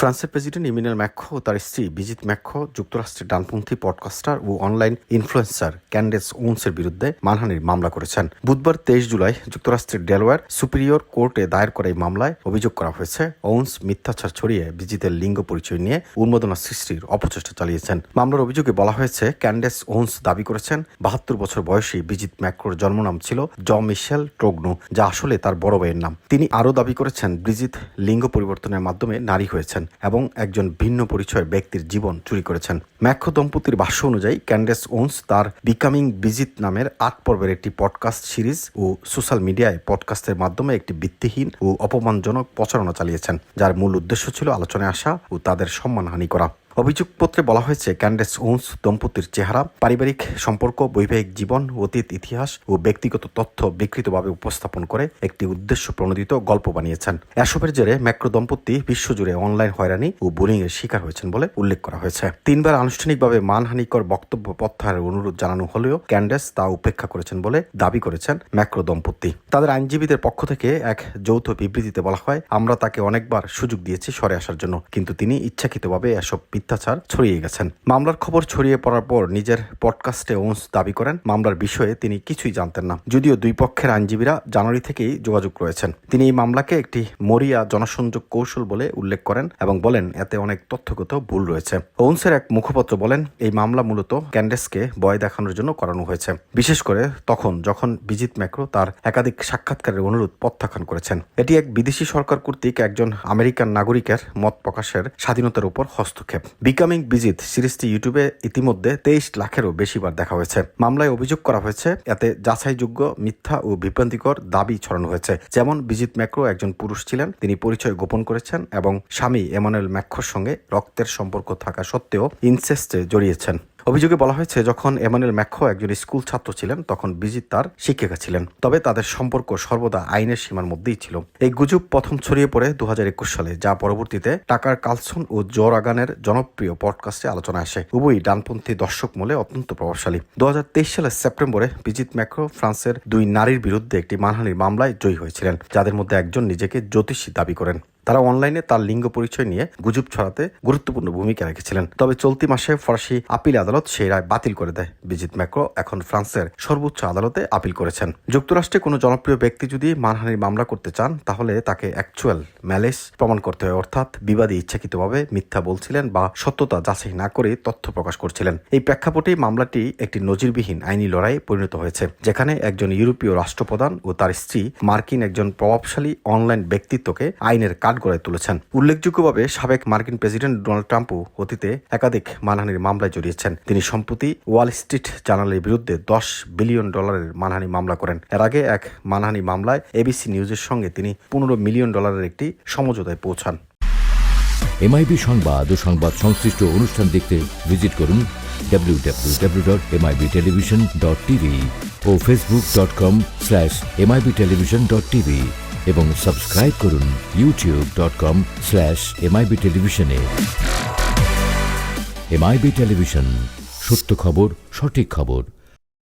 ফ্রান্সের president ইমিনুয়েল macro ও তার স্ত্রী বিজিত ম্যাক্রো যুক্তরাষ্ট্রের ডানপন্থী পডকাস্টার ও অনলাইন ইনফ্লুয়েন্সার ক্যান্ডেস ওন্সের বিরুদ্ধে মানহানির মামলা করেছেন। বুধবার তেইশ জুলাই যুক্তরাষ্ট্রের ডেলওয়ার সুপিরিয়র কোর্টে দায়ের করা এই মামলায় অভিযোগ করা হয়েছে ওন্স মিথ্যাচার ছড়িয়ে বিজিতের লিঙ্গ পরিচয় নিয়ে উন্মোদনা সৃষ্টির অপচেষ্টা চালিয়েছেন। মামলার অভিযোগে বলা হয়েছে, ক্যান্ডেস ওন্স দাবি করেছেন, বাহাত্তর বছর বয়সী বিজিত ম্যাক্রোর জন্মনাম ছিল জ মিশেল ট্রোগনু যা আসলে তার বড় ভাইয়ের নাম। তিনি আরও দাবি করেছেন, ব্রিজিত লিঙ্গ পরিবর্তনের মাধ্যমে নারী হয়েছেন। এবং একজন ভিন্ন পরিচয় ব্যক্তির জীবন চুরি করেছেন। ম্যাক্ষ দম্পতির ভাষ্য অনুযায়ী, ক্যান্ডেস ওন্স তার বিকামিং বিজিত নামের আট পর্বের একটি পডকাস্ট সিরিজ ও সোশ্যাল মিডিয়ায় পডকাস্টের মাধ্যমে একটি ভিত্তিহীন ও অপমানজনক প্রচারণা চালিয়েছেন, যার মূল উদ্দেশ্য ছিল আলোচনায় আসা ও তাদের সম্মানহানি করা। অভিযোগপত্রে বলা হয়েছে, ক্যান্ডেস ওন্স দম্পতির চেহারা, পারিবারিক সম্পর্ক, বৈবাহিক জীবন, অতীত ইতিহাস ও ব্যক্তিগত তথ্য বিকৃতভাবে উপস্থাপন করে একটি উদ্দেশ্য প্রণোদিত গল্প বানিয়েছেন। এসবের জেরে ম্যাক্রো দম্পতি বিশ্বজুড়ে অনলাইন হয়রানি ও বুলিং এর শিকার হয়েছেন বলে উল্লেখ করা হয়েছে। তিনবার আনুষ্ঠানিকভাবে মানহানিকর বক্তব্য প্রত্যাহারের অনুরোধ জানানো হলেও ক্যান্ডেস তা উপেক্ষা করেছেন বলে দাবি করেছেন ম্যাক্রো দম্পতি। তাদের আইনজীবীদের পক্ষ থেকে এক যৌথ বিবৃতিতে বলা হয়, আমরা তাকে অনেকবার সুযোগ দিয়েছি সরে আসার জন্য, কিন্তু তিনি ইচ্ছাকৃতভাবে এসব মিথ্যাচার ছড়িয়ে গেছেন। মামলার খবর ছড়িয়ে পড়ার পর নিজের পডকাস্টে ওন্স দাবি করেন, মামলার বিষয়ে তিনি কিছুই জানতেন না। যদিও দুই পক্ষের আইনজীবীরা জানুয়ারি থেকেই যোগাযোগ রয়েছেন। তিনি এই মামলাকে একটি মরিয়া জনসংযোগ কৌশল বলে উল্লেখ করেন এবং বলেন, এতে অনেক তথ্যগত ভুল রয়েছে। ওন্সের এক মুখপত্র বলেন, এই মামলা মূলত ক্যান্ডেসকে ভয় দেখানোর জন্য করানো হয়েছে। বিশেষ করে তখন যখন বিজিত ম্যাক্রো তার একাধিক সাক্ষাৎকারের অনুরোধ প্রত্যাখ্যান করেছেন। এটি এক বিদেশি সরকার কর্তৃক একজন আমেরিকান নাগরিকের মত প্রকাশের স্বাধীনতার উপর হস্তক্ষেপ। বিকামিং বিজিত সিরিজটি ইউটিউবে ইতিমধ্যে তেইশ লাখেরও বেশিবার দেখা হয়েছে। মামলায় অভিযোগ করা হয়েছে, এতে যাচাইযোগ্য, মিথ্যা ও বিভ্রান্তিকর দাবি ছড়ানো হয়েছে। যেমন বিজিত ম্যাক্রো একজন পুরুষ ছিলেন, তিনি পরিচয় গোপন করেছেন এবং স্বামী এমানুয়েল ম্যাক্রোর সঙ্গে রক্তের সম্পর্ক থাকা সত্ত্বেও ইনসেস্টে জড়িয়েছেন। অভিযোগে বলা হয়েছে, যখন এমানুয়েল ম্যাক্রো একজন স্কুল ছাত্র ছিলেন, তখন বিজিত তার শিক্ষিকা ছিলেন। তবে তাদের সম্পর্ক সর্বদা আইনের সীমার মধ্যেই ছিল। এই গুজব প্রথম ছড়িয়ে পড়ে দু হাজার একুশ সালে, যা পরবর্তীতে টাকার কালসন ও জোর আগানের জনপ্রিয় পডকাস্টে আলোচনা আসে। উভয়ই ডানপন্থী দর্শক মূলে অত্যন্ত প্রভাবশালী। দু হাজার তেইশ সালের সেপ্টেম্বরে বিজিত ম্যাক্রো ফ্রান্সের দুই নারীর বিরুদ্ধে একটি মানহানির মামলায় জয়ী হয়েছিলেন, যাদের মধ্যে একজন নিজেকে জ্যোতিষী দাবি করেন। তারা অনলাইনে তার লিঙ্গ পরিচয় নিয়ে গুজব ছড়াতে গুরুত্বপূর্ণ ভূমিকা রেখেছিলেন। তবে চলতি মাসে ফরাসি আপিল আদালত সেই রায় বাতিল করে দেয়। বিজিত ম্যাক্রো এখন ফ্রান্সের সর্বোচ্চ আদালতে আপিল করেছেন। যুক্তরাষ্ট্রে কোনো জনপ্রিয় ব্যক্তি যদি মানহানির মামলা করতে চান, তাহলে তাকে অ্যাকচুয়াল ম্যালেস প্রমাণ করতে হয়। অর্থাৎ বিবাদী ইচ্ছাকৃতভাবে মিথ্যা বলছিলেন বা সত্যতা যাচাই না করে তথ্য প্রকাশ করছিলেন। এই প্রেক্ষাপটেই মামলাটি একটি নজিরবিহীন আইনি লড়াইয়ে পরিণত হয়েছে, যেখানে একজন ইউরোপীয় রাষ্ট্রপ্রধান ও তার স্ত্রী মার্কিন একজন প্রভাবশালী অনলাইন ব্যক্তিত্বকে আইনের কাঠ গড়ায় তুলেছেন। উল্লেখযোগ্যভাবে সাবেক মার্কিন প্রেসিডেন্ট ডোনাল্ড ট্রাম্পও অতীতে একাধিক মানহানির মামলায় জড়িয়েছেন। তিনি সম্প্রতি ওয়াল স্ট্রিট জার্নালের বিরুদ্ধে দশ বিলিয়ন ডলারের মানহানি মামলা করেন। এর আগে এক মানহানি মামলায় এবিসি নিউজের সঙ্গে তিনি পনেরো মিলিয়ন ডলারের একটি সমঝোতায় পৌঁছান। এমআইবি সংবাদ ও সংবাদ সংশ্লিষ্ট অনুষ্ঠান দেখতে ভিজিট করুন www.mibtelevision.tv ও facebook.com এবং সাবস্ক্রাইব করুন YouTube dot com slash MIB টেলিভিশনে এমআইবি টেলিভিশন সত্য খবর, সঠিক খবর।